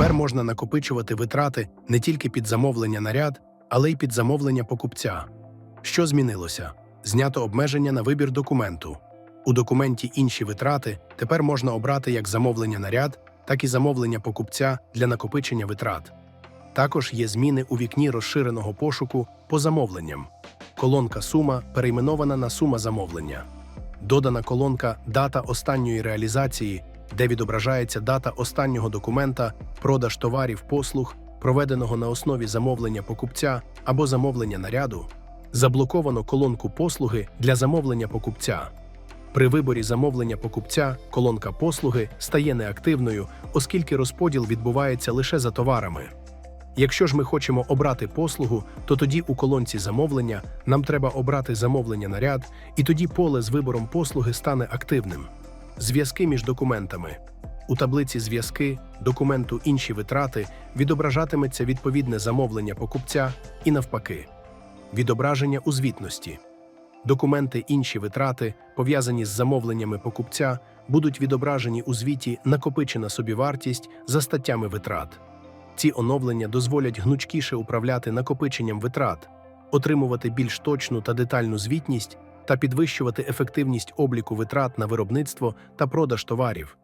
Тепер можна накопичувати витрати не тільки під замовлення на ряд, але й під замовлення покупця. Що змінилося? Знято обмеження на вибір документу. У документі інші витрати тепер можна обрати як замовлення на ряд, так і замовлення покупця для накопичення витрат. Також є зміни у вікні розширеного пошуку по замовленням. Колонка сума перейменована на сума замовлення. Додана колонка Дата останньої реалізації, де відображається дата останнього документа, продаж товарів послуг, проведеного на основі замовлення покупця або замовлення наряду. Заблоковано колонку послуги для замовлення покупця. При виборі замовлення покупця колонка послуги стає неактивною, оскільки розподіл відбувається лише за товарами. Якщо ж ми хочемо обрати послугу, то тоді у колонці замовлення нам треба обрати замовлення на ряд, і тоді поле з вибором послуги стане активним. Зв'язки між документами. У таблиці зв'язки документу інші витрати відображатиметься відповідне замовлення покупця і навпаки. Відображення у звітності. Документи інші витрати, пов'язані з замовленнями покупця, будуть відображені у звіті накопичена собівартість за статтями витрат. Ці оновлення дозволять гнучкіше управляти накопиченням витрат, отримувати більш точну та детальну звітність та підвищувати ефективність обліку витрат на виробництво та продаж товарів.